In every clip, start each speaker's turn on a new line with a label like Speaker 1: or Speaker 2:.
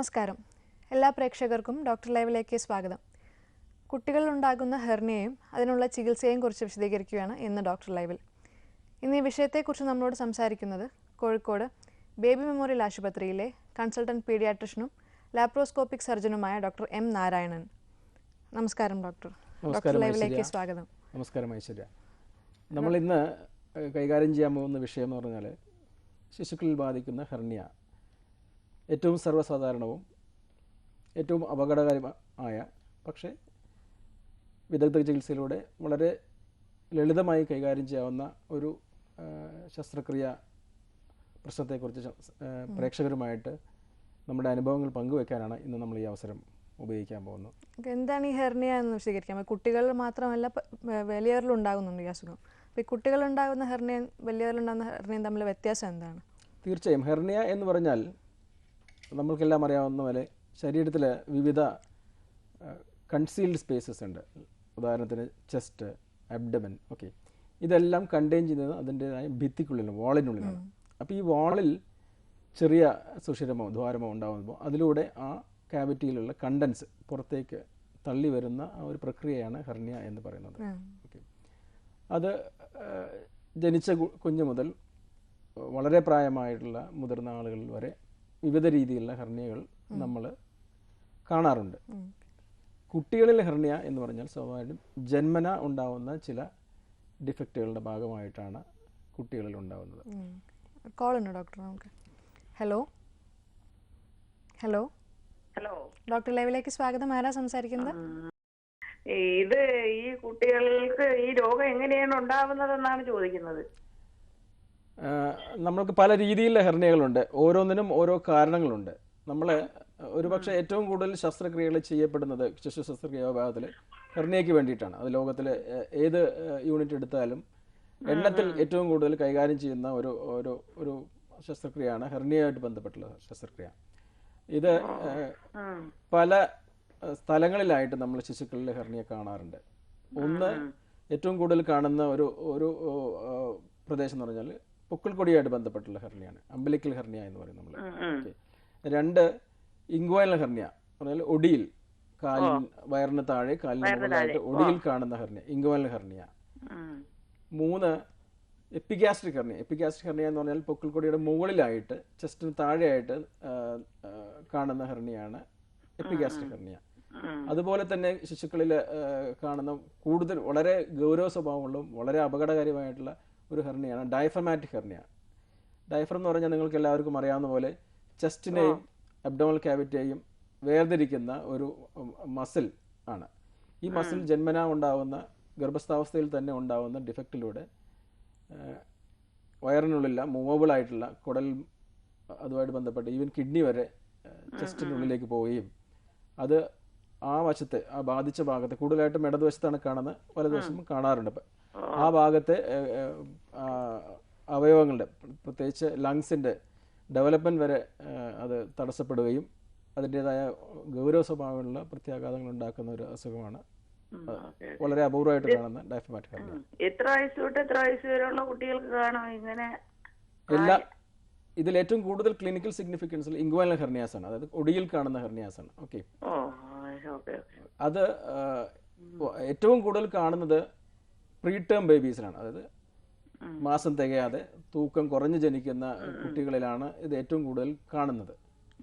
Speaker 1: നമസ്കാരം. എല്ലാ പ്രേക്ഷകർക്കും ഡോക്ടർ ലൈവിലേക്ക് സ്വാഗതം. കുട്ടികളിലുണ്ടാകുന്ന ഹെർണിയയും അതിനുള്ള ചികിത്സയെയും കുറിച്ച് വിശദീകരിക്കുകയാണ് ഇന്ന് ഡോക്ടർ ലൈവിൽ. ഇന്ന് ഈ വിഷയത്തെക്കുറിച്ച് നമ്മളോട് സംസാരിക്കുന്നത് കോഴിക്കോട് ബേബി മെമ്മോറിയൽ ആശുപത്രിയിലെ കൺസൾട്ടന്റ് പീഡിയാട്രിഷനും ലാപ്രോസ്കോപ്പിക് സർജനുമായ ഡോക്ടർ എം നാരായണൻ. നമസ്കാരം ഡോക്ടർ. ഡോക്ടർ ലൈവിലേക്ക് സ്വാഗതം.
Speaker 2: നമസ്കാരം ഐശ്വര്യ. നമ്മൾ ഇന്ന് കൈകാര്യം ചെയ്യാൻ പോകുന്ന വിഷയം എന്ന് പറഞ്ഞാൽ ശിശുക്കളിൽ ബാധിക്കുന്ന ഹെർണിയ ഏറ്റവും സർവസാധാരണവും ഏറ്റവും അപകടകരമായ പക്ഷേ വിദഗ്ധ ചികിത്സയിലൂടെ വളരെ ലളിതമായി കൈകാര്യം ചെയ്യാവുന്ന ഒരു ശസ്ത്രക്രിയ പ്രശ്നത്തെക്കുറിച്ച് പ്രേക്ഷകരുമായിട്ട് നമ്മുടെ അനുഭവങ്ങൾ പങ്കുവെക്കാനാണ് ഇന്ന് നമ്മൾ ഈ അവസരം ഉപയോഗിക്കാൻ പോകുന്നത്.
Speaker 1: എന്താണ് ഈ ഹെർണിയ എന്ന് വിശദീകരിക്കാം. കുട്ടികൾ മാത്രമല്ല പ- വലിയവരിലും ഉണ്ടാകുന്നുണ്ട് ഈ അസുഖം. അപ്പോൾ ഈ കുട്ടികളുണ്ടാകുന്ന ഹെർണിയ വലിയവരിലുണ്ടാകുന്ന ഹെർണിയും തമ്മിലെ വ്യത്യാസം എന്താണ്?
Speaker 2: തീർച്ചയായും ഹെർണിയ എന്ന് പറഞ്ഞാൽ നമ്മൾക്കെല്ലാം അറിയാവുന്ന പോലെ ശരീരത്തിൽ വിവിധ കൺസീൽഡ് സ്പേസസ് ഉണ്ട്. ഉദാഹരണത്തിന് ചെസ്റ്റ് അബ്ഡമൻ ഓക്കെ ഇതെല്ലാം കണ്ടെയ്ൻ ചെയ്യുന്നത് അതിന്റെതായ ഭിത്തിക്കുള്ളിലാണ് വാളിനുള്ളിലാണ് അപ്പോൾ ഈ വാളിൽ ചെറിയ സുഷിരമോ ദ്വാരമോ ഉണ്ടാകുമ്പോൾ അതിലൂടെ ആ ക്യാവിറ്റിയിലുള്ള കണ്ടൻസ് പുറത്തേക്ക് തള്ളി വരുന്ന ആ ഒരു പ്രക്രിയയാണ് ഹെർണിയ എന്ന് പറയുന്നത്. ഓക്കെ അത് ജനിച്ച കുഞ്ഞു മുതൽ വളരെ പ്രായമായിട്ടുള്ള മുതിർന്ന ആളുകൾ വരെ വിവിധ രീതിയിലുള്ള ഹെർണിയകൾ നമ്മൾ കാണാറുണ്ട്.
Speaker 1: കുട്ടികളിലെ
Speaker 2: കുട്ടികളിൽ ഹെർണിയ എന്ന് പറഞ്ഞാൽ സ്വാഭാവികമായിട്ടും ജന്മന ഉണ്ടാവുന്ന ചില ഡിഫക്റ്റുകളുടെ ഭാഗമായിട്ടാണ് കുട്ടികളിൽ ഉണ്ടാവുന്നത്.
Speaker 1: കോൾ ഉണ്ട് ഡോക്ടർ നമുക്ക്? ഹലോ ഹലോ
Speaker 3: ഹലോ
Speaker 1: ഡോക്ടർ ലൈവിലേക്ക് സ്വാഗതം. ആരാ സംസാരിക്കുന്നത്?
Speaker 3: ഇത് ഈ കുട്ടികൾക്ക് ഈ രോഗം എങ്ങനെയാണ് ഉണ്ടാവുന്നത് എന്നാണ്
Speaker 2: ചോദിക്കുന്നത്. നമ്മൾക്ക് പല രീതിയിലുള്ള ഹെർണിയകളുണ്ട്. ഓരോന്നിനും ഓരോ കാരണങ്ങളുണ്ട്. നമ്മൾ ഒരുപക്ഷെ ഏറ്റവും കൂടുതൽ ശസ്ത്രക്രിയകൾ ചെയ്യപ്പെടുന്നത് ശിശു ശസ്ത്രക്രിയ വിഭാഗത്തിൽ ഹെർണിയയ്ക്ക് വേണ്ടിയിട്ടാണ്. അത് ലോകത്തിലെ ഏത് യൂണിറ്റ് എടുത്താലും എണ്ണത്തിൽ ഏറ്റവും കൂടുതൽ കൈകാര്യം ചെയ്യുന്ന ഒരു ഒരു ഒരു ശസ്ത്രക്രിയയാണ് ഹെർണിയയായിട്ട് ബന്ധപ്പെട്ടുള്ള ശസ്ത്രക്രിയ. ഇത് പല സ്ഥലങ്ങളിലായിട്ട് നമ്മൾ ശിശുക്കളിൽ ഹെർണിയ കാണാറുണ്ട്. ഒന്ന് ഏറ്റവും കൂടുതൽ കാണുന്ന ഒരു ഒരു പ്രദേശം എന്ന് പറഞ്ഞാൽ പൊക്കിൾക്കൊടിയായിട്ട് ബന്ധപ്പെട്ടുള്ള ഹെർണിയാണ്. അമ്പലിക്കൽ ഹെർണിയ എന്ന് പറയും നമ്മൾ രണ്ട് ഇംഗ്വൈനൽ ഹെർണിയ. പറഞ്ഞാൽ ഒടിയിൽ കാലിൽ വയറിന് താഴെ കാലിന് മുകളിലായിട്ട് ഒടിയിൽ കാണുന്ന ഹെർണിയ ഇംഗ്വൈനൽ ഹെർണിയ. മൂന്ന് എപ്പിഗാസ്ട്രിക് ഹെർണിയ. എപ്പിഗാസ്ട്രിക് ഹെർണിയ എന്ന് പറഞ്ഞാൽ പൊക്കിൾക്കൊടിയുടെ മുകളിലായിട്ട് ചെസ്റ്റിന് താഴെയായിട്ട് കാണുന്ന ഹെർണിയാണ് എപ്പിഗാസ്ട്രിക് ഹെർണിയ. അതുപോലെ തന്നെ ശിശുക്കളിൽ കാണുന്ന കൂടുതൽ വളരെ ഗൗരവ സ്വഭാവമുള്ളതും വളരെ അപകടകാരിയായിട്ടുള്ള ഒരു ഹെർണിയാണ്. ഡയഫമാറ്റിക് ഹെർണിയ ഡയഫ്രം എന്ന് പറഞ്ഞാൽ നിങ്ങൾക്ക് എല്ലാവർക്കും അറിയാവുന്ന പോലെ ചെസ്റ്റിനെയും അബ്ഡോമൽ ക്യാവിറ്റിയെയും വേർതിരിക്കുന്ന ഒരു മസിൽ ആണ്. ഈ മസിൽ ജന്മനാ ഉണ്ടാവുന്ന ഗർഭസ്ഥാവസ്ഥയിൽ തന്നെ ഉണ്ടാവുന്ന ഡിഫക്റ്റിലൂടെ വയറിനുള്ളില്ല മൂവബിൾ ആയിട്ടുള്ള കുടൽ അതുമായിട്ട് ബന്ധപ്പെട്ട് ഈവൻ കിഡ്നി വരെ ചെസ്റ്റിനുള്ളിലേക്ക് പോവുകയും അത് ആ വശത്തെ ആ ബാധിച്ച ഭാഗത്ത് കൂടുതലായിട്ടും ഇടതുവശത്താണ് കാണുന്നത് വലതുവശം കാണാറുണ്ട്. ഇപ്പം ആ. ഭാഗത്തെ അവയവങ്ങളുടെ പ്രത്യേകിച്ച് ലങ്സിന്റെ ഡെവലപ്മെന്റ് വരെ അത് തടസ്സപ്പെടുകയും അതിന്റെതായ ഗൗരവ സ്വഭാവമുള്ള പ്രത്യാഘാതങ്ങൾ ഉണ്ടാക്കുന്ന ഒരു അസുഖമാണ്. വളരെ അപൂർവമായിട്ട് കാണുന്ന ഡയഫമാറ്റിക്
Speaker 3: എത്ര വയസ്സ് തൊട്ട് എത്ര വയസ്സ് വരെയുള്ള കുട്ടികൾക്ക് കാണാം ഇങ്ങനെ?
Speaker 2: എല്ലാ ഇതിൽ ഏറ്റവും കൂടുതൽ ക്ലിനിക്കൽ സിഗ്നിഫിക്കൻസിൽ ഇംഗ്വാനൽ ഹെർണിയാസ് ആണ്. അതായത് ഒടിയിൽ കാണുന്ന ഹെർണിയാസ് ആണ്. ഓക്കെ അത് ഏറ്റവും കൂടുതൽ കാണുന്നത് പ്രീ ടേം ബേബീസിലാണ് അതായത് മാസം തികയാതെ തൂക്കം കുറഞ്ഞു ജനിക്കുന്ന കുട്ടികളിലാണ് ഇത് ഏറ്റവും കൂടുതൽ കാണുന്നത്.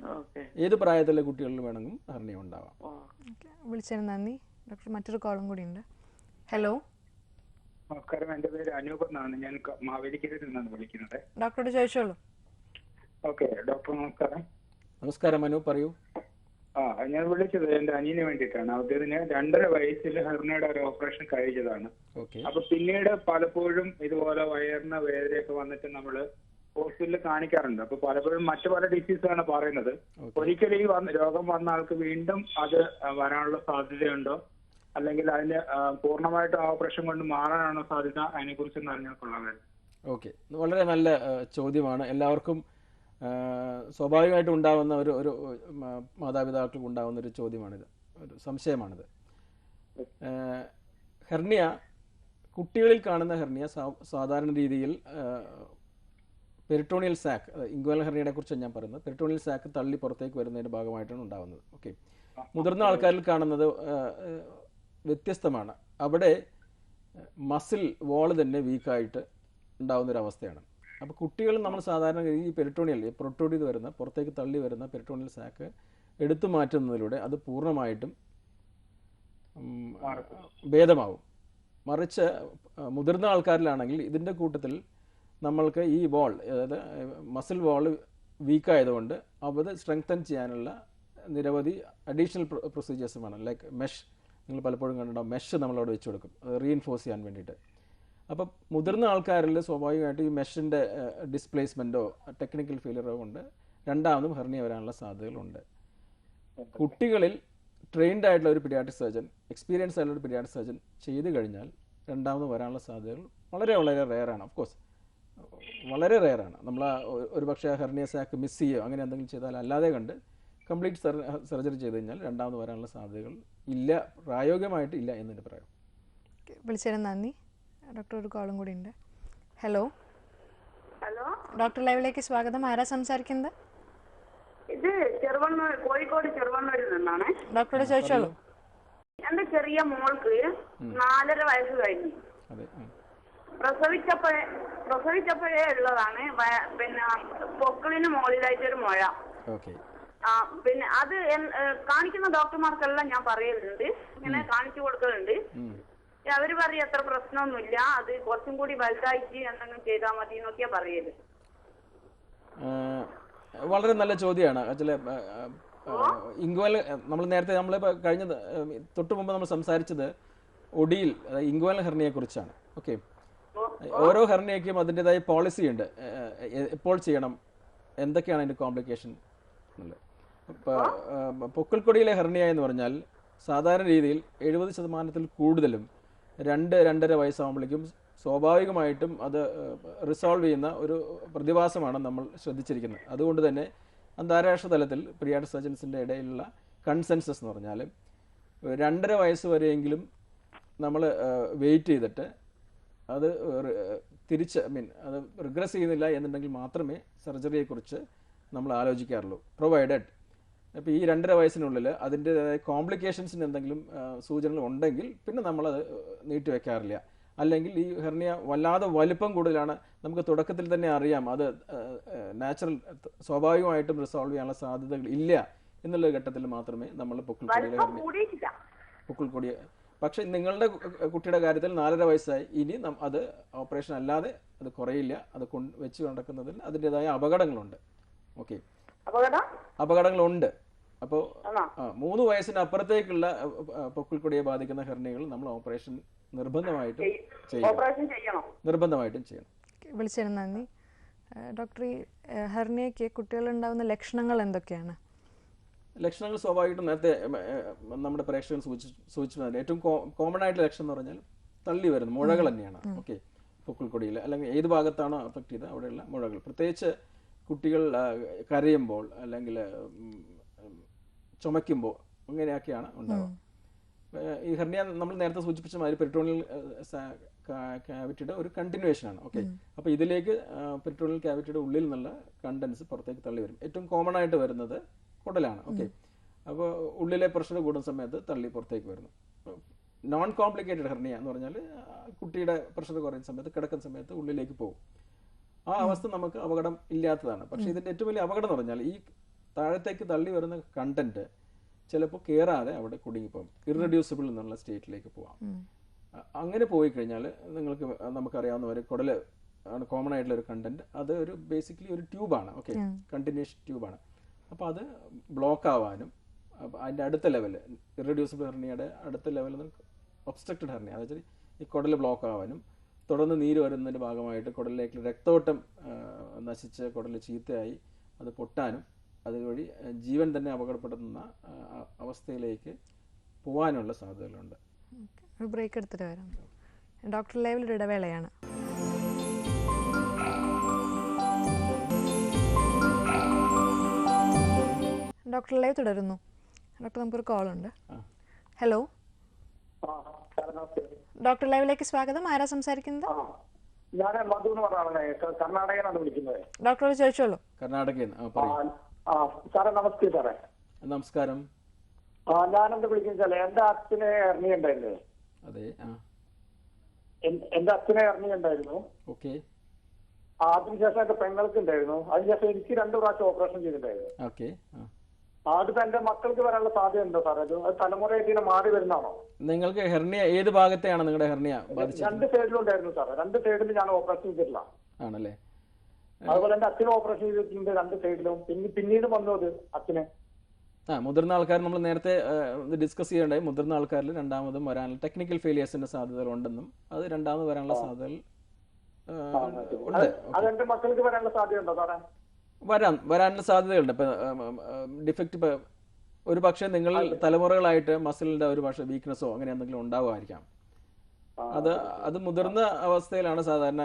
Speaker 3: ഓക്കെ.
Speaker 2: ഏത് പ്രായത്തിലെ കുട്ടികളിൽ വേണമെങ്കിലും ഹെർണിയ ഉണ്ടാവാം.
Speaker 1: വിളിച്ചതിന് നന്ദി. ഡോക്ടർ മറ്റൊരു കോളും കൂടി ഉണ്ട്. ഹലോ.
Speaker 4: നമസ്കാരം. എന്റെ പേര് അനൂപ് എന്നാണ്. ഞാൻ മാവേലിക്കരയിൽ നിന്നാണ് വിളിക്കുന്നത്.
Speaker 1: ഡോക്ടറോട് ചോദിച്ചോളൂ.
Speaker 4: ഓക്കെ. ഡോക്ടർ നമസ്കാരം.
Speaker 2: നമസ്കാരം അനൂപ് പറയൂ.
Speaker 4: ആ ഞാൻ വിളിച്ചത് എന്റെ അനിയന് വേണ്ടിയിട്ടാണ്. അദ്ദേഹത്തിന് രണ്ടര വയസ്സിൽ ഹെർണയുടെ ഒരു ഓപ്പറേഷൻ കഴിച്ചതാണ് അപ്പൊ പിന്നീട് പലപ്പോഴും ഇതുപോലെ വയറിന് വേദനയൊക്കെ വന്നിട്ട് നമ്മൾ ഹോസ്പിറ്റലിൽ കാണിക്കാറുണ്ട്. അപ്പൊ പലപ്പോഴും മറ്റു പല ഡിസീസാണ് പറയുന്നത്. ഒരിക്കലും ഈ വന്ന രോഗം വന്ന ആൾക്ക് വീണ്ടും അത് വരാനുള്ള സാധ്യതയുണ്ടോ? അല്ലെങ്കിൽ അതിന്റെ ആ, ഓപ്പറേഷൻ കൊണ്ട് മാറാനാണോ സാധ്യത? അതിനെ കുറിച്ച് അറിഞ്ഞാൽ കൊള്ളാമായിരുന്നു.
Speaker 2: ഓക്കെ. വളരെ നല്ല ചോദ്യമാണ്. എല്ലാവർക്കും സ്വാഭാവികമായിട്ടും ഉണ്ടാകുന്ന ഒരു ഒരു മാതാപിതാക്കൾക്ക് ഉണ്ടാകുന്ന ഒരു ചോദ്യമാണിത്. ഒരു സംശയമാണിത്. ഹെർണിയ കുട്ടികളിൽ കാണുന്ന ഹെർണിയ സാധാരണ രീതിയിൽ പെരിട്ടോണിയൽ സാക്ക് ഇംഗ്വൽ ഹെർണിയയെ കുറിച്ചാണ് ഞാൻ പറയുന്നത്. പെരിട്ടോണിയൽ സാക്ക് തള്ളി പുറത്തേക്ക് വരുന്നതിന്റെ ഭാഗമായിട്ടാണ് ഉണ്ടാകുന്നത് ഓക്കെ. മുതിർന്ന ആൾക്കാരിൽ കാണുന്നത് വ്യത്യസ്തമാണ്. അവിടെ മസിൽ വാൾ തന്നെ വീക്കായിട്ട് ഉണ്ടാകുന്ന ഒരു അവസ്ഥയാണ്. അപ്പോൾ കുട്ടികൾ നമ്മൾ സാധാരണ ഈ പെരിട്ടോണിയൽ പ്രൊട്ടോഡ് ചെയ്ത് വരുന്ന പുറത്തേക്ക് തള്ളി വരുന്ന പെരിട്ടോണിയൽ സാക്ക് എടുത്തു മാറ്റുന്നതിലൂടെ അത് പൂർണമായിട്ടും ഭേദമാവും. മറിച്ച് മുതിർന്ന ആൾക്കാരിലാണെങ്കിൽ ഇതിന്റെ കൂട്ടത്തിൽ നമ്മൾക്ക് ഈ വോൾ അതായത് മസിൽ വാൾ വീക്കായതുകൊണ്ട് അത് സ്ട്രെങ്തൻ ചെയ്യാനുള്ള നിരവധി അഡീഷണൽ പ്രൊസീജിയേഴ്സും വേണം. ലൈക്ക് മെഷ് നിങ്ങൾ പലപ്പോഴും കണ്ടിട്ടുണ്ടാവും. മെഷ് നമ്മളവിടെ വെച്ച് കൊടുക്കും. റീഇൻഫോഴ്സ് ചെയ്യാൻ വേണ്ടിയിട്ട്. അപ്പം മുതിർന്ന ആൾക്കാരിൽ സ്വാഭാവികമായിട്ട് ഈ മെഷിന്റെ ഡിസ്പ്ലേസ്മെന്റോ ടെക്നിക്കൽ ഫെയിലിയറോ കൊണ്ട് രണ്ടാമതും ഹെർണിയ വരാനുള്ള സാധ്യതകളുണ്ട്. കുട്ടികളിൽ ട്രെയിൻഡ് ആയിട്ടുള്ള ഒരു പിഡിയാട്രിക് സർജൻ എക്സ്പീരിയൻസ് ആയിട്ടുള്ള ഒരു പിഡിയാട്രിക് സർജൻ ചെയ്ത് കഴിഞ്ഞാൽ രണ്ടാമത് വരാനുള്ള സാധ്യതകൾ വളരെ വളരെ റെയറാണ് ഓഫ് കോഴ്സ് വളരെ റെയറാണ് നമ്മൾ ഒരു പക്ഷേ ഹെർണിയ സാക്ക് മിസ് ചെയ്യുകയോ അങ്ങനെ എന്തെങ്കിലും ചെയ്താൽ അല്ലാതെ കണ്ട് കംപ്ലീറ്റ് സർജറി ചെയ്ത് കഴിഞ്ഞാൽ രണ്ടാമത് വരാനുള്ള സാധ്യതകൾ ഇല്ല പ്രായോഗികമായിട്ട് ഇല്ല എന്നെ പറയാം
Speaker 1: വിളിച്ചതിന് നന്ദി. ഡോക്ടർ ഒരു കോളും കൂടി ഉണ്ട്. ഹലോ?
Speaker 3: ഹലോ?
Speaker 1: ഡോക്ടർ ലൈവിലേക്ക് സ്വാഗതം. ആരാ സംസാരിക്കുന്നത്?
Speaker 3: ഇത് ചെറുവണ്ണൂർ കോഴിക്കോട് ചെറുവണ്ണൂരിൽ നിന്നാണ്.
Speaker 1: ഡോക്ടറോട് ചോദിച്ചോളൂ.
Speaker 3: എന്റെ ചെറിയ മോൾക്ക് നാലര വയസ്സ് കഴിഞ്ഞു. പ്രസവിച്ചപ്പോഴേ പ്രസവിച്ചപ്പോഴേ ഉള്ളതാണ്. പിന്നെ പൊക്കിളിന് മുകളിലായിട്ടൊരു മുഴ.
Speaker 2: ഓക്കെ.
Speaker 3: ആ പിന്നെ അത് കാണിക്കുന്ന ഡോക്ടർമാർക്കെല്ലാം ഞാൻ പറയലുണ്ട്. ഇങ്ങനെ കാണിച്ചു കൊടുക്കലുണ്ട്. അവർ പറയും അത്ര പ്രശ്നമൊന്നുമില്ല അത് കുറച്ചും കൂടി വലുതായിട്ട് എന്തെങ്കിലും ചെയ്താൽ മതി എന്നൊക്കെയാ
Speaker 2: പറയൽ. വളരെ നല്ല ചോദ്യമാണ്. ചില ഇംഗ്വൽ നമ്മൾ നേരത്തെ നമ്മൾ കഴിഞ്ഞ തൊട്ടു മുമ്പ് നമ്മൾ സംസാരിച്ചത് ഒടിയിൽ ഇംഗ്വൽ ഹെർണിയെ കുറിച്ചാണ്. ഓക്കെ? ഓരോ ഹെർണിയക്കും അതിന്റെതായ പോളിസി ഉണ്ട്. എപ്പോൾ ചെയ്യണം? എന്തൊക്കെയാണ് അതിന്റെ കോംപ്ലിക്കേഷൻ പൊക്കിൾക്കൊടിയിലെ ഹെർണിയ എന്ന് പറഞ്ഞാൽ സാധാരണ രീതിയിൽ എഴുപത് ശതമാനത്തിൽ കൂടുതലും രണ്ട് രണ്ടര വയസ്സാകുമ്പോഴേക്കും സ്വാഭാവികമായിട്ടും അത് റിസോൾവ് ചെയ്യുന്ന ഒരു പ്രതിഭാസമാണ് നമ്മൾ ശ്രദ്ധിച്ചിരിക്കുന്നത്. അതുകൊണ്ട് തന്നെ അന്താരാഷ്ട്ര തലത്തിൽ പ്രിയാട് സർജൻസിന്റെ ഇടയിലുള്ള കൺസെൻസസ് എന്ന് പറഞ്ഞാൽ രണ്ടര വയസ്സ് വരെയെങ്കിലും നമ്മൾ വെയിറ്റ് ചെയ്തിട്ട് അത് തിരിച്ച് ഐ മീൻ അത് റിഗ്രസ് ചെയ്യുന്നില്ല എന്നുണ്ടെങ്കിൽ മാത്രമേ സർജറിയെക്കുറിച്ച് നമ്മൾ ആലോചിക്കാറുള്ളൂ. പ്രൊവൈഡഡ് അപ്പോൾ ഈ രണ്ടര വയസ്സിനുള്ളിൽ അതിന്റെതായ കോംപ്ലിക്കേഷൻസിന് എന്തെങ്കിലും സൂചനകൾ ഉണ്ടെങ്കിൽ പിന്നെ നമ്മളത് നീട്ടി വെക്കാറില്ല. അല്ലെങ്കിൽ ഈ ഹെർണിയ വല്ലാതെ വലിപ്പം കൂടുതലാണ്. നമുക്ക് തുടക്കത്തിൽ തന്നെ അറിയാം അത് നാച്ചുറൽ സ്വാഭാവികമായിട്ടും റിസോൾവ് ചെയ്യാനുള്ള സാധ്യതകൾ ഇല്ല എന്നുള്ള ഘട്ടത്തിൽ മാത്രമേ നമ്മൾ പൊക്കിൾക്കൊടിയിലെ ഹെർണിയ
Speaker 3: കൂടിയിട്ടില്ല.
Speaker 2: പക്ഷെ നിങ്ങളുടെ കുട്ടിയുടെ കാര്യത്തിൽ നാലര വയസ്സായി. ഇനി അത് ഓപ്പറേഷൻ അല്ലാതെ അത് കുറയില്ല. അത് കൊണ്ട് വെച്ച് നടക്കുന്നതിൽ അതിന്റെതായ അപകടങ്ങളുണ്ട്. ഓക്കെ അപകടങ്ങളുണ്ട്. അപ്പോൾ മൂന്ന് വയസ്സിന് അപ്പുറത്തേക്കുള്ള അഹ്, അഹ്, പൊക്കിൾക്കൊടിയെ ബാധിക്കുന്ന ഹെർണികൾ നമ്മൾ ഓപ്പറേഷൻ നിർബന്ധമായിട്ടും ചെയ്യണം.
Speaker 3: ഓപ്പറേഷൻ ചെയ്യണം?
Speaker 2: നിർബന്ധമായിട്ടും ചെയ്യണം.
Speaker 1: വിളിച്ചതിന് നന്ദി. ഡോക്ടർ ഈ ഹെർണിയയ്ക്ക് കുട്ടികളുണ്ടാവുന്ന ലക്ഷണങ്ങൾ എന്തൊക്കെയാണ്?
Speaker 2: ലക്ഷണങ്ങൾ സ്വാഭാവികമായിട്ടും നേരത്തെ നമ്മുടെ പ്രേക്ഷകൻ സൂചിച്ചു സൂചിച്ചത് ഏറ്റവും കോമൺ ആയിട്ടുള്ള ലക്ഷണം എന്ന് പറഞ്ഞാൽ തള്ളി വരുന്നു മുഴകൾ തന്നെയാണ്. ഓക്കെ. പൊക്കിൾക്കൊടിയിൽ അല്ലെങ്കിൽ ഏത് ഭാഗത്താണോ അഫക്റ്റ് ചെയ്തത് അവിടെയുള്ള മുഴകൾ. പ്രത്യേകിച്ച് കുട്ടികൾ കരയുമ്പോൾ അല്ലെങ്കിൽ ചുമയ്ക്കുമ്പോൾ അങ്ങനെയൊക്കെയാണ് ഉണ്ടാവുക. ഈ ഹെർണിയ നമ്മൾ നേരത്തെ സൂചിപ്പിച്ച മാതിരി പെരിട്ടോണിയൽ ക്യാവിറ്റിയുടെ ഒരു കണ്ടിന്യൂവേഷൻ ആണ്. ഓക്കെ. അപ്പോൾ ഇതിലേക്ക് പെരിട്ടോണിയൽ ക്യാവിറ്റിയുടെ ഉള്ളിൽ നിന്നുള്ള കണ്ടൻസ് പുറത്തേക്ക് തള്ളി വരും. ഏറ്റവും കോമൺ ആയിട്ട് വരുന്നത് കുടലാണ്. ഓക്കെ. അപ്പോൾ ഉള്ളിലെ പ്രഷർ കൂടുന്ന സമയത്ത് തള്ളി പുറത്തേക്ക് വരുന്നു. നോൺ കോംപ്ലിക്കേറ്റഡ് ഹെർണിയ എന്ന് പറഞ്ഞാൽ കുട്ടിയുടെ പ്രഷർ കുറയുന്ന സമയത്ത് കിടക്കുന്ന സമയത്ത് ഉള്ളിലേക്ക് പോകും. ആ അവസ്ഥ നമുക്ക് അപകടം ഇല്ലാത്തതാണ്. പക്ഷേ ഇതിന്റെ ഏറ്റവും വലിയ അപകടം എന്ന് പറഞ്ഞാൽ ഈ താഴത്തേക്ക് തള്ളി വരുന്ന കണ്ടന്റ് ചിലപ്പോൾ കയറാതെ അവിടെ കുടുങ്ങിപ്പോകും. ഇറഡ്യൂസിബിൾ എന്നുള്ള സ്റ്റേറ്റിലേക്ക് പോവാം. അങ്ങനെ പോയി കഴിഞ്ഞാൽ നിങ്ങൾക്ക് നമുക്കറിയാവുന്ന ഒരു കുടൽ ആണ് കോമൺ ആയിട്ടുള്ള ഒരു കണ്ടന്റ് അത് ഒരു ബേസിക്കലി ഒരു ട്യൂബാണ് ഓക്കെ കണ്ടിന്യൂഷൻ ട്യൂബാണ് അപ്പോൾ അത് ബ്ലോക്ക് ആവാനും അതിന്റെ അടുത്ത ലെവൽ ഇറഡ്യൂസിബിൾ ഹെർണിയുടെ അടുത്ത ലെവലിൽ ഒബ്സ്ട്രക്റ്റഡ് ഹെർണിയ അതായത് ഈ കുടൽ ബ്ലോക്ക് ആവാനും തുടർന്ന് നീര് വരുന്നതിന്റെ ഭാഗമായിട്ട് കുടലിലേക്ക് രക്തോട്ടം നശിച്ച് കുടൽ ചീത്തയായി അത് പൊട്ടാനും അതുവഴി ജീവൻ തന്നെ അപകടപ്പെടുത്തുന്ന അവസ്ഥയിലേക്ക് പോകാനുള്ള സാധ്യതകളുണ്ട്.
Speaker 1: ഓക്കെ. ബ്രേക്ക് എടുത്തിട്ട് വരാം. ഡോക്ടർ ലൈവിൽ ഇടവേളയാണ്. ഡോക്ടർ ലൈവ് തുടരുന്നു. ഡോക്ടർ നമുക്കൊരു കോൾ ഉണ്ട്. ഹലോ. ഡോക്ടർ ലൈവിലേക്ക് സ്വാഗതം. ആരാ സംസാരിക്കുന്നത്?
Speaker 5: ഞാൻ മധു എന്ന് പറഞ്ഞ കർണാടകയിലാണ് വിളിക്കുന്നത്?
Speaker 1: ഡോക്ടർ ചോദിച്ചോളൂ.
Speaker 2: കർണാടകയിൽ
Speaker 5: സാറേ നമസ്തേ സാറേ.
Speaker 2: നമസ്കാരം.
Speaker 5: ആ ഞാനെന്ത് വിളിക്കുന്ന സാറേ എന്റെ അച്ഛന് എർണി ഉണ്ടായിരുന്നു.
Speaker 2: അതെ
Speaker 5: എന്റെ അച്ഛനെ എർണി ഉണ്ടായിരുന്നു.
Speaker 2: ഓക്കെ.
Speaker 5: അതിനുശേഷം എന്റെ പെങ്ങൾക്ക് ഉണ്ടായിരുന്നു. അതിനുശേഷം എനിക്ക് രണ്ടു പ്രാവശ്യം ഓപ്പറേഷൻ ചെയ്തിട്ടുണ്ടായിരുന്നു. അതിപ്പോ എന്റെ മക്കൾക്ക് വരാനുള്ള സാധ്യത ഉണ്ടോ സാറേ? അത് തലമുറയായിട്ട് ഇങ്ങനെ മാറി വരുന്നതാണോ?
Speaker 2: നിങ്ങൾക്ക് ഹെർണിയ ഏത് ഭാഗത്തെയാണ് നിങ്ങളുടെ ഹെർണിയ ബാധിച്ചത്?
Speaker 5: രണ്ട് സൈഡിലുണ്ടായിരുന്നു സാർ രണ്ട് സൈഡിലും ഞാൻ ഓപ്പറേഷൻ ചെയ്തിട്ടില്ല.
Speaker 2: ആണല്ലേ.
Speaker 5: അതുപോലെ എന്റെ അച്ഛനും ഓപ്പറേഷൻ ചെയ്തിട്ടുണ്ട് രണ്ട് സൈഡിലും. പിന്നെ പിന്നീട് വന്നു അത് അച്ഛന്.
Speaker 2: ആ മുതിർന്ന ആൾക്കാർ നമ്മൾ നേരത്തെ ഡിസ്കസ് ചെയ്യേണ്ടായി. മുതിർന്ന ആൾക്കാരിൽ രണ്ടാമതും വരാനുള്ള ടെക്നിക്കൽ ഫെയിലിയേഴ്സിന്റെ സാധ്യതകൾ ഉണ്ടെന്നും അത് രണ്ടാമത് വരാനുള്ള സാധ്യതകൾ ഉണ്ട്.
Speaker 5: അതെന്റെ മക്കൾക്ക് വരാനുള്ള സാധ്യത ഉണ്ടോ സാറേ?
Speaker 2: വരാൻ വരാനുള്ള സാധ്യതയുണ്ട് ഇപ്പം ഡിഫക്റ്റ് ഇപ്പം ഒരു പക്ഷേ നിങ്ങൾ തലമുറകളായിട്ട് മസിലിന്റെ ഒരു പക്ഷേ വീക്ക്നെസ്സോ അങ്ങനെ എന്തെങ്കിലും ഉണ്ടാവുമായിരിക്കാം. അത് അത് മുതിർന്ന അവസ്ഥയിലാണ് സാധാരണ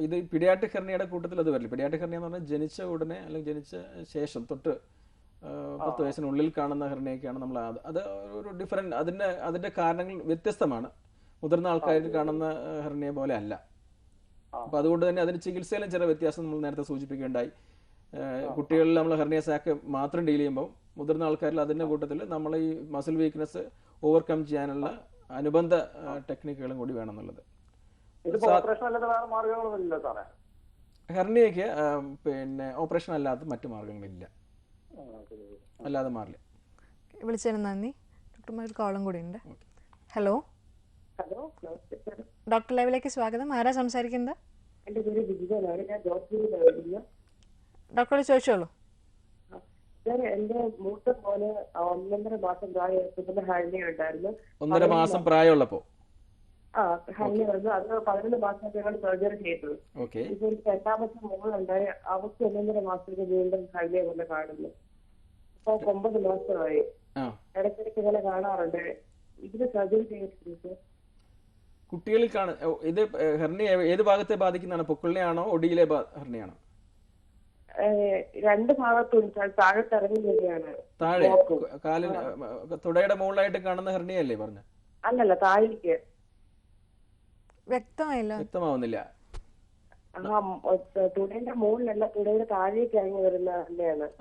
Speaker 2: ഇത് പിഡിയാട്രിക് ഹെർണിയുടെ കൂട്ടത്തിൽ അത് വരില്ല. പിഡിയാട്രിക് ഹെർണിയ എന്ന് പറഞ്ഞാൽ ജനിച്ച ഉടനെ അല്ലെങ്കിൽ ജനിച്ച ശേഷം തൊട്ട് പത്ത് വയസ്സിനുള്ളിൽ കാണുന്ന ഹെർണിയൊക്കെയാണ് നമ്മൾ അത് അത് ഒരു ഡിഫറെന്റ് അതിന്റെ അതിന്റെ കാരണങ്ങൾ വ്യത്യസ്തമാണ്. മുതിർന്ന ആൾക്കാരിൽ കാണുന്ന ഹെർണിയ പോലെ അല്ല. അപ്പം അതുകൊണ്ട് തന്നെ അതിന് ചികിത്സയിലും ചില വ്യത്യാസം നമ്മൾ നേരത്തെ സൂചിപ്പിക്കുകയുണ്ടായി. ഏഹ് കുട്ടികളിൽ നമ്മൾ ഹെർണിയ സാക്ക് മാത്രം ഡീൽ ചെയ്യുമ്പോൾ മുതിർന്ന ആൾക്കാരിൽ അതിന്റെ കൂട്ടത്തിൽ നമ്മൾ ഈ മസിൽ വീക്ക്നെസ് ഓവർകം ചെയ്യാനുള്ള അനുബന്ധ ടെക്നിക്കുകളും കൂടി
Speaker 5: വേണം
Speaker 2: എന്നുള്ളത് ഹെർണിയക്ക് പിന്നെ ഓപ്പറേഷൻ അല്ലാത്ത മറ്റു മാർഗങ്ങളില്ല. അല്ലാതെ മാറില്ല.
Speaker 1: വിളിച്ചതിന് നന്ദി. ഡോക്ടർമാർ കോളും കൂടി ഉണ്ട്. ഹലോ?
Speaker 6: ഹലോ
Speaker 1: ഡോക്ടർ ലൈവിലേക്ക് സ്വാഗതം. ആരാ സംസാരിക്കുന്നത്?
Speaker 6: എന്റെ പേര് ബിജിതനാണ് ഞാൻ ജോസ്ഫിയിലായിരുന്നു
Speaker 1: ഡോക്ടറോട് ചോദിച്ചോളൂ.
Speaker 6: മൂത്ത മോന് ഒന്നൊന്നര മാസം ഹൈനിയ ഉണ്ടായിരുന്നു.
Speaker 2: ഒന്നര മാസം പ്രായമുള്ളപ്പോ?
Speaker 6: ആ ഹൈനിയ വന്നു അത് പതിനൊന്ന് മാസം ഞങ്ങൾ സർജറി ചെയ്തത്.
Speaker 2: ഓക്കെ
Speaker 6: ഇപ്പൊ എനിക്ക് രണ്ടാമത്തെ മോളുണ്ടായി. അവർക്ക് ഒന്നൊന്നര മാസത്തേക്ക് വീണ്ടും ഹൈനിയ കൊണ്ട് കാണുന്നു. അപ്പൊ ഒമ്പത് മാസമായി.
Speaker 2: ആ.
Speaker 6: ഇടയ്ക്കിടയ്ക്ക് ഇങ്ങനെ കാണാറുണ്ട്. ഇതിന് സർജറി ചെയ്തിട്ടുണ്ട്
Speaker 2: കുട്ടികളിൽ കാണ ഇത് ഹെർണിയ ഏത് ഭാഗത്തെ ബാധിക്കുന്നതാണ്? പൊക്കിളിനെയാണോ ഒടിയിലെ ഹെർണിയാണോ
Speaker 6: രണ്ട് ഭാഗത്തും താഴെ താഴത്ത് ഇറങ്ങി വരികയാണ്.
Speaker 2: താഴെ. കാലിന് തുടയുടെ മുകളിലായിട്ട് കാണുന്ന ഹെർണിയല്ലേ പറഞ്ഞ?
Speaker 6: അല്ലല്ല താഴേക്ക്.
Speaker 1: വ്യക്തമായില്ല.
Speaker 2: വ്യക്തമാവുന്നില്ല.
Speaker 6: തുടയുടെ മുകളിലല്ല തുടയുടെ താഴേക്ക് ഇറങ്ങി വരുന്ന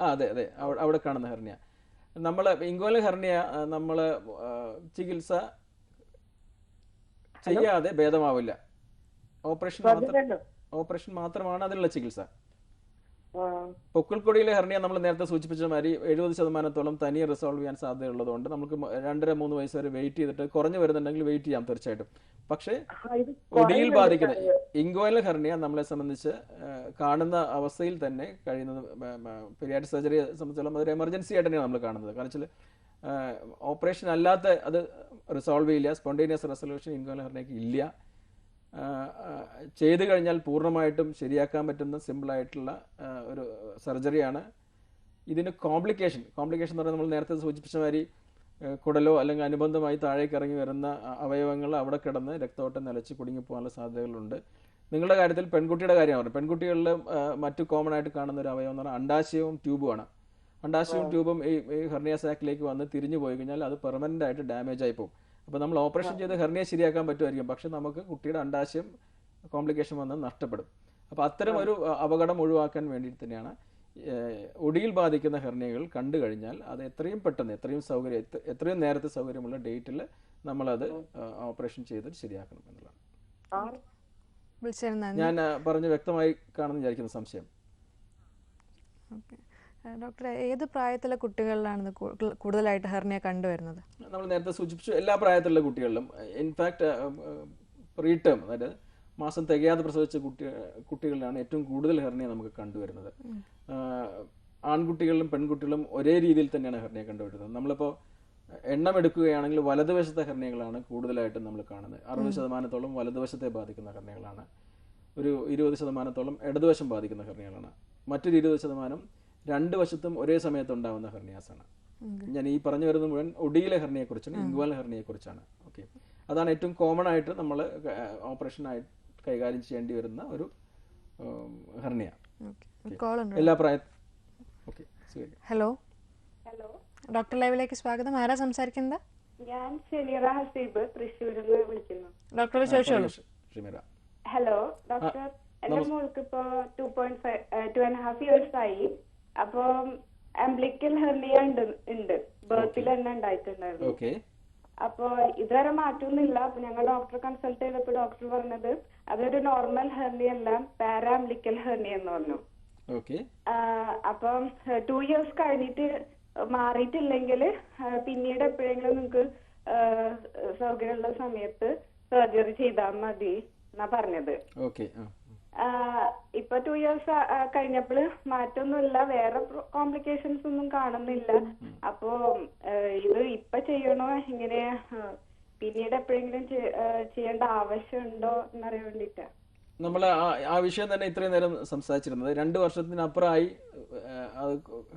Speaker 2: ആ അതെ അതെ. അവിടെ കാണുന്ന ഹെർണിയ. നമ്മൾ ഇങ്കോല ഹെർണിയ നമ്മൾ ചികിത്സ ചെയ്യാതെ ഭേദമാവില്ല. ഓപ്പറേഷൻ ഓപ്പറേഷൻ മാത്രമാണ് അതിനുള്ള ചികിത്സ.
Speaker 6: ആ
Speaker 2: പൊക്കിൾക്കൊടിയിലെ ഹെർണിയ നമ്മൾ നേരത്തെ സൂചിപ്പിച്ച മാതിരി എഴുപത് ശതമാനത്തോളം തനിയെ റിസോൾവ് ചെയ്യാൻ സാധ്യതയുള്ളതുകൊണ്ട് നമുക്ക് രണ്ടര മൂന്ന് വയസ്സ് വരെ വെയിറ്റ് ചെയ്തിട്ട് കുറഞ്ഞു വരുന്നുണ്ടെങ്കിൽ വെയിറ്റ് ചെയ്യാം തീർച്ചയായിട്ടും. പക്ഷേ
Speaker 6: കൊടിയിൽ
Speaker 2: ഒടിയിൽ ബാധിക്കുന്ന
Speaker 6: സാർ.
Speaker 2: ഹെർണിയ നമ്മളെ സംബന്ധിച്ച് കാണുന്ന അവസ്ഥയിൽ തന്നെ കഴിയുന്നത് പെരിയാറ്റിക് സർജറിയെ സംബന്ധിച്ചോളം അതൊരു എമർജൻസി ആയിട്ട് തന്നെയാണ് നമ്മൾ കാണുന്നത്. കാരണം വെച്ചാൽ ഓപ്പറേഷൻ അല്ലാത്ത അത് റിസോൾവ് ചെയ്യില്ല. സ്പോണ്ടേനിയസ് റെസൊല്യൂഷൻ ഇൻഗോയിൽ ഹെർണിയക്ക് ഇല്ല. ചെയ്തു കഴിഞ്ഞാൽ പൂർണമായിട്ടും ശരിയാക്കാൻ പറ്റുന്ന സിമ്പിളായിട്ടുള്ള ഒരു സർജറിയാണ്. ഇതിന് കോംപ്ലിക്കേഷൻ കോംപ്ലിക്കേഷൻ എന്ന് പറഞ്ഞാൽ നമ്മൾ നേരത്തെ സൂചിപ്പിച്ച മാതിരി കുടലോ അല്ലെങ്കിൽ അനുബന്ധമായി താഴേക്ക് ഇറങ്ങി വരുന്ന അവയവങ്ങൾ അവിടെ കിടന്ന് രക്തോട്ടം നിലച്ച് കുടുങ്ങിപ്പോകാനുള്ള സാധ്യതകളുണ്ട്. നിങ്ങളുടെ കാര്യത്തിൽ പെൺകുട്ടിയുടെ കാര്യമാണ് പറഞ്ഞത് പെൺകുട്ടികളിൽ മറ്റു കോമൺ ആയിട്ട് കാണുന്ന ഒരു അവയവം എന്ന് പറഞ്ഞാൽ അണ്ടാശയവും ട്യൂബുമാണ് അണ്ടാശയവും ട്യൂബും ഈ ഈ ഹെർണിയ സാക്കിലേക്ക് വന്ന് തിരിഞ്ഞു പോയി കഴിഞ്ഞാൽ അത് പെർമനന്റ് ആയിട്ട് ഡാമേജ് ആയി പോകും. അപ്പോൾ നമ്മൾ ഓപ്പറേഷൻ ചെയ്ത് ഹെർണിയ ശരിയാക്കാൻ പറ്റുമായിരിക്കും. പക്ഷെ നമുക്ക് കുട്ടിയുടെ അണ്ടാശയം കോംപ്ലിക്കേഷൻ വന്ന് നഷ്ടപ്പെടും. അപ്പോൾ അത്തരം ഒരു അപകടം ഒഴിവാക്കാൻ വേണ്ടി തന്നെയാണ് ഒടിയിൽ ബാധിക്കുന്ന ഹെർണിയകൾ കണ്ടു കഴിഞ്ഞാൽ അത് എത്രയും പെട്ടെന്ന് എത്രയും സൗകര്യം എത്രയും നേരത്തെ സൗകര്യമുള്ള ഡേറ്റിൽ നമ്മളത് ഓപ്പറേഷൻ ചെയ്ത് ശരിയാക്കണം എന്നുള്ളതാണ്. ഞാൻ പറഞ്ഞ് വ്യക്തമായി കാണുന്ന വിചാരിക്കുന്ന. സംശയം.
Speaker 1: ഓക്കെ. ഡോക്ടർ ഏത് പ്രായത്തിലെ കുട്ടികളിലാണ് ഇത് കൂടുതലായിട്ട് ഹെർണിയ കണ്ടുവരുന്നത്?
Speaker 2: നമ്മൾ നേരത്തെ സൂചിപ്പിച്ചു എല്ലാ പ്രായത്തിലുള്ള കുട്ടികളിലും ഇൻഫാക്ട് പ്രീ ടേം അതായത് മാസം തികയാതെ പ്രസവിച്ച കുട്ടി കുട്ടികളിലാണ് ഏറ്റവും കൂടുതൽ ഹെർണിയ നമുക്ക് കണ്ടുവരുന്നത്. ആൺകുട്ടികളിലും പെൺകുട്ടികളും ഒരേ രീതിയിൽ തന്നെയാണ് ഹെർണിയ കണ്ടുവരുന്നത്. നമ്മളിപ്പോൾ എണ്ണം എടുക്കുകയാണെങ്കിൽ വലതുവശത്തെ ഹെർണിയകളാണ് കൂടുതലായിട്ടും നമ്മൾ കാണുന്നത്. അറുപത് ശതമാനത്തോളം വലതുവശത്തെ ബാധിക്കുന്ന ഹെർണിയകളാണ്. ഒരു ഇരുപത് ശതമാനത്തോളം ഇടതുവശം ബാധിക്കുന്ന ഹെർണിയകളാണ്. മറ്റൊരു ഇരുപത് ശതമാനം രണ്ട് വശത്തും ഒരേ സമയത്ത് ഉണ്ടാവുന്ന ഹെർണിയാസാണ്. ഞാൻ ഈ പറഞ്ഞു വരുന്ന മുഴുവൻ ഒടിയിലെ ഹെർണിയെ കുറിച്ചാണ് ഇംഗ്വാൽ ഹെർണിയെ കുറിച്ചാണ് ഓക്കെ. അതാണ് ഏറ്റവും കോമൺ ആയിട്ട് നമ്മൾ ഓപ്പറേഷൻ ആയിട്ട് കൈകാര്യം ചെയ്യേണ്ടി വരുന്ന ഒരു ഹെർണിയ.
Speaker 1: കോൾ ഉണ്ട്.
Speaker 2: എല്ലാ പ്രായ ഓക്കെ
Speaker 1: ഹലോ.
Speaker 7: ഹലോ.
Speaker 1: ഡോക്ടർ ലൈവിലേക്ക് സ്വാഗതം. ആരാ സംസാരിക്കുന്നത്?
Speaker 7: ഞാൻ ഷെമീറ ഹസീബ് തൃശ്ശൂരിൽ നിന്ന് വിളിക്കുന്നു.
Speaker 1: ഡോക്ടർ ചോദിച്ചോളൂ
Speaker 2: ഷിമിറ
Speaker 7: ഹലോ ഡോക്ടർ. എന്റെ മോൾക്ക് ഇപ്പൊ two point five two and half years ആയി. അപ്പൊ അംബ്ലിക്കൽ ഹെർണിയ ഉണ്ട് ഉണ്ട്. ബേർത്തിൽ തന്നെ ഉണ്ടായിട്ടുണ്ടായിരുന്നു. അപ്പൊ ഇതുവരെ മാറ്റമൊന്നുമില്ല അപ്പൊ ഞങ്ങൾ ഡോക്ടറെ കൺസൾട്ട് ചെയ്തപ്പോ ഡോക്ടർ പറഞ്ഞത് അതൊരു നോർമൽ ഹെർണിയ അല്ല പാരാംബ്ലിക്കൽ ഹെർണിയ എന്ന് പറഞ്ഞു. അപ്പൊ ടു ഇയേഴ്സ് കഴിഞ്ഞിട്ട് മാറിയിട്ടില്ലെങ്കിൽ പിന്നീട് എപ്പോഴെങ്കിലും നിങ്ങൾക്ക് സൗകര്യമുള്ള സമയത്ത് സർജറി ചെയ്താൽ മതി എന്നാ പറഞ്ഞത്. ഇപ്പൊ ടു ഇയേഴ്സ് കഴിഞ്ഞപ്പോൾ മാറ്റമൊന്നുമില്ല വേറെ കോംപ്ലിക്കേഷൻസ് ഒന്നും കാണുന്നില്ല. അപ്പോ ഇത് ഇപ്പൊ ചെയ്യണോ? ഇങ്ങനെ പിന്നീട് എപ്പോഴെങ്കിലും ചെയ്യേണ്ട ആവശ്യമുണ്ടോ എന്നറിയാൻ വേണ്ടിട്ടാ.
Speaker 2: നമ്മൾ ആ വിഷയം തന്നെ ഇത്രയും നേരം സംസാരിച്ചിരുന്നത്. രണ്ട് വർഷത്തിനപ്പുറമായി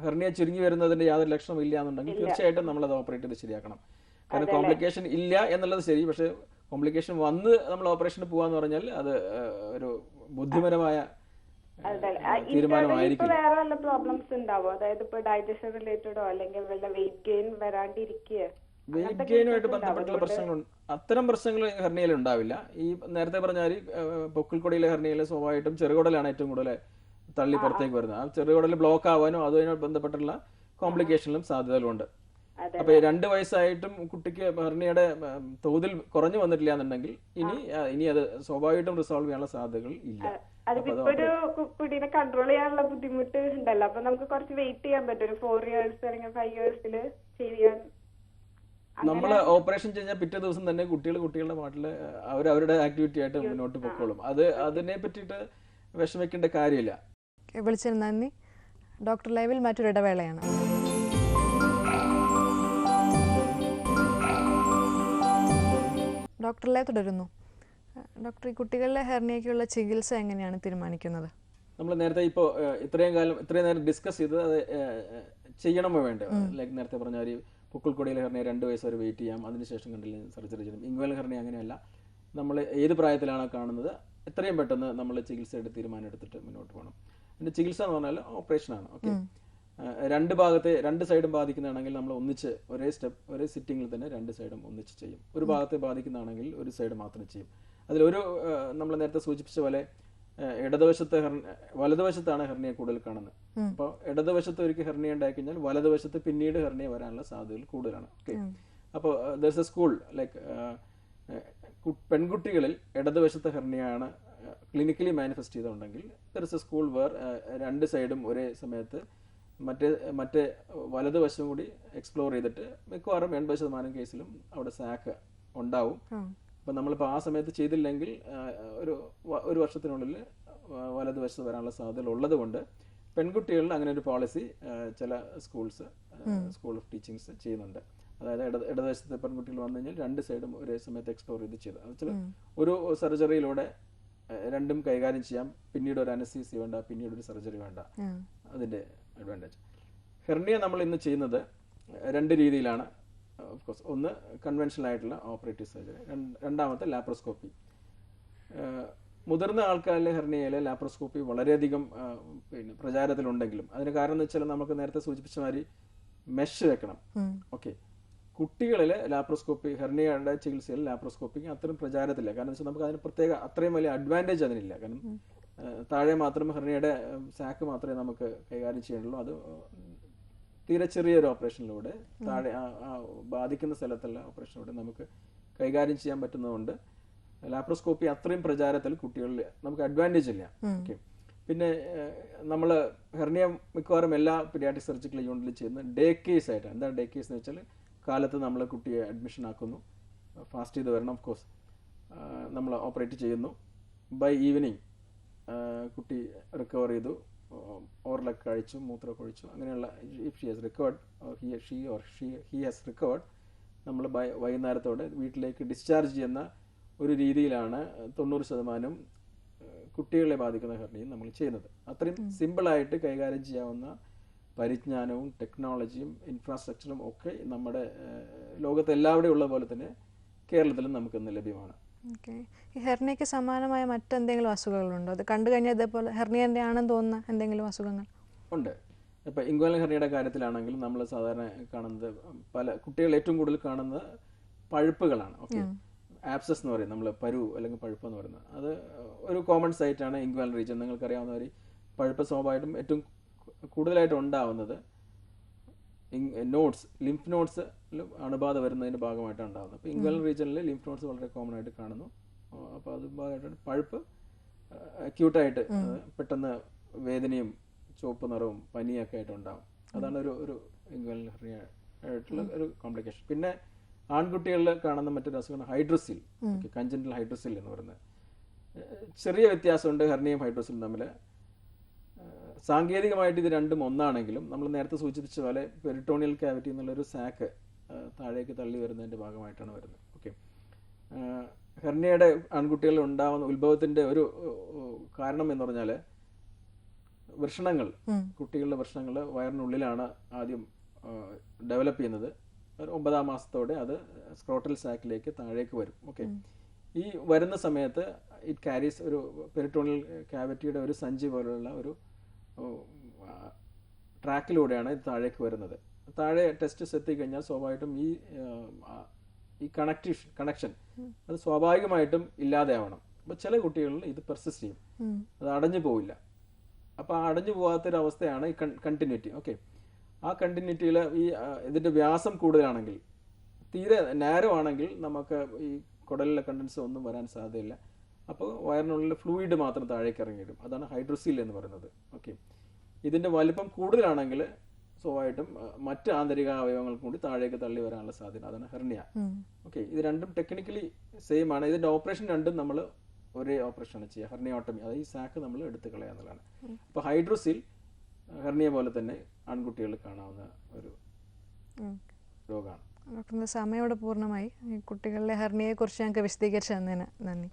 Speaker 2: ഹെർണിയ ചുരുങ്ങി വരുന്നതിന്റെ യാതൊരു ലക്ഷണം ഇല്ല. എന്നുണ്ടെങ്കിൽ തീർച്ചയായിട്ടും നമ്മൾ അത് ഓപ്പറേറ്റ് ചെയ്ത് ശരിയാക്കണം. കാരണം കോംപ്ലിക്കേഷൻ ഇല്ല എന്നുള്ളത് ശരി. പക്ഷേ കോംപ്ലിക്കേഷൻ വന്ന് നമ്മൾ ഓപ്പറേഷന് പോവാന്ന് പറഞ്ഞാൽ അത് ഒരു ബുദ്ധിപരമായ
Speaker 7: ഇപ്പൊ വേറെ വല്ല പ്രോബ്ലംസ് ഉണ്ടാവോ? അതായത് ഇപ്പൊ ഡൈജഷൻ റിലേറ്റഡോ അല്ലെങ്കിൽ വല്ല വെയിറ്റ് ഗെയിൻ വരാണ്ടിരിക്കുക
Speaker 2: വെയിറ്റ് ഗെയിനുമായിട്ട് ബന്ധപ്പെട്ടുള്ള പ്രശ്നങ്ങൾ അത്തരം പ്രശ്നങ്ങൾ ഹെർണിയയിൽ ഉണ്ടാവില്ല. ഈ നേരത്തെ പറഞ്ഞാൽ പൊക്കിൾക്കൊടിയിലെ ഹെർണിയയിൽ സ്വാഭാവികമായിട്ടും ചെറുകുടലാണ് ഏറ്റവും കൂടുതൽ തള്ളി പുറത്തേക്ക് വരുന്നത്. ആ ചെറുകുടൽ ബ്ലോക്ക് ആവാനും അതുമായി ബന്ധപ്പെട്ടുള്ള കോംപ്ലിക്കേഷനിലും സാധ്യതകളുണ്ട്. അപ്പൊ രണ്ട് വയസ്സായിട്ടും കുട്ടിക്ക് ഹെർണിയുടെ തോതിൽ കുറഞ്ഞു വന്നിട്ടില്ല എന്നുണ്ടെങ്കിൽ ഇനി ഇനി അത് സ്വാഭാവികമായിട്ടും റിസോൾവ് ചെയ്യാനുള്ള സാധ്യതകൾ ഇല്ല.
Speaker 7: അതിപ്പോ ഒരു കുട്ടീനെ കൺട്രോൾ ചെയ്യാനുള്ള ബുദ്ധിമുട്ട് ഉണ്ടല്ലോ. അപ്പൊ നമുക്ക് കുറച്ച് വെയിറ്റ് ചെയ്യാൻ പറ്റും. ഒരു ഫോർ ഇയേഴ്സ് അല്ലെങ്കിൽ ഫൈവ് ഇയേഴ്സിൽ ചെയ്യാൻ
Speaker 2: നമ്മൾ ഓപ്പറേഷൻ കഴിഞ്ഞാൽ പിറ്റേ ദിവസം തന്നെ കുട്ടികൾ കുട്ടികളുടെ പാട്ടിൽ അവർ അവരുടെ ആക്ടിവിറ്റി ആയിട്ട് മുന്നോട്ട് പൊക്കോളും. അത് അതിനെ പറ്റിയിട്ട് വിഷമിക്കേണ്ട കാര്യമില്ല.
Speaker 1: വിളിച്ചതിന് നന്ദി. ഡോക്ടർ ലൈവിൽ മറ്റൊരു ഇടവേളയാണ് ഡോക്ടർ ലൈവ് തുടരുന്നു ഡോക്ടർ ഈ കുട്ടികളിലെ ഹെർണിയയ്ക്കുള്ള ചികിത്സ എങ്ങനെയാണ് തീരുമാനിക്കുന്നത്?
Speaker 2: നമ്മൾ നേരത്തെ ഇപ്പോൾ ഇത്രയും കാലം ഇത്രയും നേരം ഡിസ്കസ് ചെയ്തത് അത് ചെയ്യണമോ വേണ്ട ലൈക്ക് നേരത്തെ പറഞ്ഞ ഒരു പുക്കിൾക്കൊടിയിൽ ഹെർണിയ രണ്ട് വയസ്സ് വരെ വെയിറ്റ് ചെയ്യാം അതിനുശേഷം കണ്ടില്ല സർജറി ചെയ്യണം. ഇംഗ്വൽ ഹെർണിയ അങ്ങനെയല്ല. നമ്മൾ ഏത് പ്രായത്തിലാണോ കാണുന്നത് എത്രയും പെട്ടെന്ന് നമ്മൾ ചികിത്സയുടെ തീരുമാനം എടുത്തിട്ട് മുന്നോട്ട് പോകണം. അതിന്റെ ചികിത്സ എന്ന് പറഞ്ഞാൽ ഓപ്പറേഷനാണ് ഓക്കെ? രണ്ട് ഭാഗത്തെ രണ്ട് സൈഡും ബാധിക്കുന്നതാണെങ്കിൽ നമ്മൾ ഒന്നിച്ച് ഒരേ സ്റ്റെപ്പ് ഒരേ സിറ്റിങ്ങിൽ തന്നെ രണ്ട് സൈഡും ഒന്നിച്ച് ചെയ്യും. ഒരു ഭാഗത്തെ ബാധിക്കുന്നതാണെങ്കിൽ ഒരു സൈഡ് മാത്രം ചെയ്യും. അതിലൊരു നമ്മൾ നേരത്തെ സൂചിപ്പിച്ച പോലെ ഇടതുവശത്തെ ഹെർണ വലതുവശത്താണ് ഹെർണിയ കൂടുതൽ കാണുന്നത്. അപ്പോൾ ഇടതുവശത്ത് ഒരിക്കൽ ഹെർണിയ ഉണ്ടായി കഴിഞ്ഞാൽ വലതുവശത്ത് പിന്നീട് ഹെർണിയ വരാനുള്ള സാധ്യതകൾ കൂടുതലാണ്. ഓക്കെ അപ്പോൾ ദർസ് എ സ്കൂൾ ലൈക്ക് പെൺകുട്ടികളിൽ ഇടതുവശത്തെ ഹെർണിയാണ് ക്ലിനിക്കലി മാനിഫെസ്റ്റ് ചെയ്തിട്ടുണ്ടെങ്കിൽ ദർസ് എ സ്കൂൾ വേർ രണ്ട് സൈഡും ഒരേ സമയത്ത് മറ്റേ മറ്റേ വലതുവശം കൂടി എക്സ്പ്ലോർ ചെയ്തിട്ട് മിക്കവാറും എൺപത് ശതമാനം കേസിലും അവിടെ സാക്ക് ഉണ്ടാവും. അപ്പം നമ്മളിപ്പോൾ ആ സമയത്ത് ചെയ്തില്ലെങ്കിൽ ഒരു ഒരു വർഷത്തിനുള്ളിൽ വലതുവശത്ത് വരാനുള്ള സാധ്യത ഉള്ളത് കൊണ്ട് പെൺകുട്ടികളിൽ അങ്ങനെ ഒരു പോളിസി ചില സ്കൂൾസ് സ്കൂൾ ഓഫ് ടീച്ചിങ്സ് ചെയ്യുന്നുണ്ട്. അതായത് ഇട ഇടതുവശത്തെ പെൺകുട്ടികൾ വന്നു കഴിഞ്ഞാൽ രണ്ട് സൈഡും ഒരേ സമയത്ത് എക്സ്പ്ലോർ ചെയ്ത് ചെയ്ത്. ചില ഒരു സർജറിയിലൂടെ രണ്ടും കൈകാര്യം ചെയ്യാം. പിന്നീട് ഒരു അനസീസി വേണ്ട പിന്നീട് ഒരു സർജറി വേണ്ട. അതിന്റെ അഡ്വാന്റേജ് ഹെർണിയ നമ്മൾ ഇന്ന് ചെയ്യുന്നത് രണ്ട് രീതിയിലാണ്. ഓഫ്കോഴ്സ് ഒന്ന് കൺവെൻഷനൽ ആയിട്ടുള്ള ഓപ്പറേറ്റീവ് സർജറി രണ്ടാമത്തെ ലാപ്രോസ്കോപ്പി മുതിർന്ന ആൾക്കാരിലെ ഹെർണിയയിലെ ലാപ്രോസ്കോപ്പി വളരെയധികം പിന്നെ പ്രചാരത്തിലുണ്ടെങ്കിലും അതിന് കാരണം എന്ന് വെച്ചാൽ നമുക്ക് നേരത്തെ സൂചിപ്പിച്ച മാതിരി മെഷ് വെക്കണം. ഓക്കെ കുട്ടികളിൽ ലാപ്രോസ്കോപ്പി ഹെർണിയയുടെ ചികിത്സയിൽ ലാപ്രോസ്കോപ്പിക്ക് അത്രയും പ്രചാരത്തില്ല. കാരണം വെച്ചാൽ നമുക്ക് അതിന് പ്രത്യേക അത്രയും വലിയ അഡ്വാന്റേജ് അതിനില്ല. കാരണം താഴെ മാത്രം ഹെർണിയയുടെ സാക്ക് മാത്രമേ നമുക്ക് കൈകാര്യം ചെയ്യുള്ളൂ അത് തീരെ ചെറിയൊരു ഓപ്പറേഷനിലൂടെ താഴെ ബാധിക്കുന്ന സ്ഥലത്തുള്ള ഓപ്പറേഷനിലൂടെ നമുക്ക് കൈകാര്യം ചെയ്യാൻ പറ്റുന്നതുകൊണ്ട് ലാപ്രോസ്കോപ്പി അത്രയും പ്രചാരത്തിൽ കുട്ടികളിൽ നമുക്ക് അഡ്വാന്റേജ് ഇല്ല. ഓക്കെ പിന്നെ നമ്മൾ ഹെർണിയ മിക്കവാറും എല്ലാ പീഡിയാട്രിക് സർജിക്കൽ യൂണിറ്റിലും ചെയ്യുന്ന ഡേ കേസ് ആയിട്ട് എന്താ ഡേ കേസ് എന്ന് വെച്ചാൽ കാലത്ത് നമ്മൾ കുട്ടിയെ അഡ്മിഷൻ ആക്കുന്നു. ഫാസ്റ്റ് ചെയ്ത് വരണം ഓഫ് കോഴ്സ് നമ്മൾ ഓപ്പറേറ്റ് ചെയ്യുന്നു. ബൈ ഈവനിങ് കുട്ടി റിക്കവർ ചെയ്തു. ഓർലൊക്കെ കഴിച്ചു മൂത്രമൊക്കെ ഒഴിച്ചു. അങ്ങനെയുള്ള if she has recovered he she or she he has recovered നമ്മൾ വൈകുന്നേരത്തോടെ വീട്ടിലേക്ക് ഡിസ്ചാർജ് ചെയ്യുന്ന ഒരു രീതിയിലാണ് തൊണ്ണൂറ് ശതമാനം കുട്ടികളെ ബാധിക്കുന്ന ഹെർണിയും നമ്മൾ ചെയ്യുന്നത്. അത്രയും സിമ്പിളായിട്ട് കൈകാര്യം ചെയ്യാവുന്ന പരിജ്ഞാനവും ടെക്നോളജിയും ഇൻഫ്രാസ്ട്രക്ചറും ഒക്കെ നമ്മുടെ ലോകത്ത് എല്ലാവിടെയും ഉള്ള പോലെ തന്നെ കേരളത്തിലും നമുക്കിന്ന് ലഭ്യമാണ്.
Speaker 1: ഓക്കെ. ഈ ഹെർണിയയ്ക്ക് സമാനമായ മറ്റെന്തെങ്കിലും അസുഖങ്ങളുണ്ടോ? അത് കണ്ടു കഴിഞ്ഞാൽ ഇതേപോലെ ഹെർണിയന്റെ ആണെന്ന് തോന്നുന്ന എന്തെങ്കിലും അസുഖങ്ങൾ?
Speaker 2: ഉണ്ട്. ഇപ്പോൾ ഇംഗ്വലൻ ഹെർണിയുടെ കാര്യത്തിലാണെങ്കിലും നമ്മൾ സാധാരണ കാണുന്നത് പല കുട്ടികൾ ഏറ്റവും കൂടുതൽ കാണുന്നത് പഴുപ്പുകളാണ്. ഓക്കെ. ആപ്സസ് എന്ന് പറയും നമ്മൾ പരു അല്ലെങ്കിൽ പഴുപ്പ് എന്ന് പറയുന്നത്. അത് ഒരു കോമൺ സൈറ്റാണ് ഇംഗ്വാൻ റീജിയൻ. നിങ്ങൾക്കറിയാവുന്ന ഒരു പഴുപ്പ് സ്വാഭാവികമായിട്ടും ഏറ്റവും കൂടുതലായിട്ട് ഉണ്ടാവുന്നത് നോട്ട്സ് ലിംഫ് നോട്ട്സ് അണുബാധ വരുന്നതിന്റെ ഭാഗമായിട്ടാണ് ഉണ്ടാകുന്നത് അപ്പോൾ ഇൻഗ്വൽ റീജിയനിൽ ലിംഫ് നോട്ട്സ് വളരെ കോമൺ ആയിട്ട് കാണുന്നു. അപ്പോൾ അത് ഭാഗമായിട്ടാണ് പഴുപ്പ് അക്യൂട്ടായിട്ട് പെട്ടെന്ന് വേദനയും ചുവപ്പ് നിറവും പനിയൊക്കെ ആയിട്ട് ഉണ്ടാകും അതാണ് ഒരു ഒരു ഹെർണിയ ആയിട്ടുള്ള ഒരു കോംപ്ലിക്കേഷൻ പിന്നെ ആൺകുട്ടികളിൽ കാണുന്ന മറ്റൊരു അസുഖമാണ് ഹൈഡ്രോസിൽ കഞ്ചന്റൽ ഹൈഡ്രോസിൽ എന്ന് പറയുന്നത്. ചെറിയ വ്യത്യാസമുണ്ട്. ഹെർണിയും ഹൈഡ്രോസിലും തമ്മിൽ സാങ്കേതികമായിട്ട് ഇത് രണ്ടും ഒന്നാണെങ്കിലും നമ്മൾ നേരത്തെ സൂചിപ്പിച്ച പോലെ പെരിട്ടോണിയൽ ക്യാവിറ്റി എന്നുള്ളൊരു സാക്ക് താഴേക്ക് തള്ളി വരുന്നതിന്റെ ഭാഗമായിട്ടാണ് വരുന്നത്. ഓക്കെ ഹെർണിയയുടെ ആൺകുട്ടികളിൽ ഉണ്ടാവുന്ന ഉത്ഭവത്തിന്റെ ഒരു കാരണം എന്ന് പറഞ്ഞാൽ വൃഷണങ്ങൾ കുട്ടികളുടെ വൃഷണങ്ങൾ വയറിനുള്ളിലാണ് ആദ്യം ഡെവലപ്പ് ചെയ്യുന്നത്. ഒമ്പതാം മാസത്തോടെ അത് സ്ക്രോട്ടൽ സാക്കിലേക്ക് താഴേക്ക് വരും. ഓക്കെ ഈ വരുന്ന സമയത്ത് ഇറ്റ് ക്യാരീസ് ഒരു പെരിട്ടോണിയൽ ക്യാവിറ്റിയുടെ ഒരു സഞ്ചി പോലുള്ള ഒരു ട്രാക്കിലൂടെയാണ് ഇത് താഴേക്ക് വരുന്നത്. താഴെ ടെസ്റ്റ് എത്തിക്കഴിഞ്ഞാൽ സ്വാഭാവികമായിട്ടും ഈ ഈ കണക്റ്റീഷൻ കണക്ഷൻ അത് സ്വാഭാവികമായിട്ടും ഇല്ലാതെയാവണം. അപ്പോൾ ചില കുട്ടികളിൽ ഇത് പെർസിസ്റ്റ് ചെയ്യും. അത് അടഞ്ഞു പോവില്ല. അപ്പോൾ ആ അടഞ്ഞു പോകാത്തൊരവസ്ഥയാണ് ഈ കണ്ടിന്യൂറ്റി ഓക്കെ ആ കണ്ടിന്യൂറ്റിയിൽ ഈ ഇതിന്റെ വ്യാസം കൂടുതലാണെങ്കിൽ തീരെ നാരോ ആണെങ്കിൽ നമുക്ക് ഈ കുടലിലെ കണ്ടൻസ് ഒന്നും വരാൻ സാധ്യതയില്ല. അപ്പോൾ വയറിനുള്ളിൽ ഫ്ലൂയിഡ് മാത്രം താഴേക്ക് ഇറങ്ങി വരും. അതാണ് ഹൈഡ്രോസീൽ എന്ന് പറയുന്നത്. ഓക്കെ ഇതിന്റെ വലിപ്പം കൂടുതലാണെങ്കിൽ സ്വാഭാവികമായിട്ടും മറ്റ് ആന്തരിക അവയവങ്ങൾ കൂടി താഴേക്ക് തള്ളി വരാനുള്ള സാധ്യത. അതാണ് ഹെർണിയ. ഓക്കെ ഇത് രണ്ടും ടെക്നിക്കലി സെയിം ആണ്. ഇതിന്റെ ഓപ്പറേഷൻ രണ്ടും നമ്മൾ ഒരേ ഓപ്പറേഷനാണ് ചെയ്യുക. ഹെർണിയോട്ടമി അതായത് ഈ സാക്ക് നമ്മൾ എടുത്ത് കളയുക എന്നുള്ളതാണ്. അപ്പോൾ ഹൈഡ്രോസിൽ ഹെർണിയ പോലെ തന്നെ ആൺകുട്ടികളിൽ കാണാവുന്ന ഒരു രോഗമാണ്.
Speaker 1: ഡോക്ടറിന്റെ സമയോടെ പൂർണമായി. ഈ കുട്ടികളിലെ ഹെർണിയെക്കുറിച്ച് ഞങ്ങൾക്ക് വിശദീകരിച്ചു തന്നതിന് നന്ദി.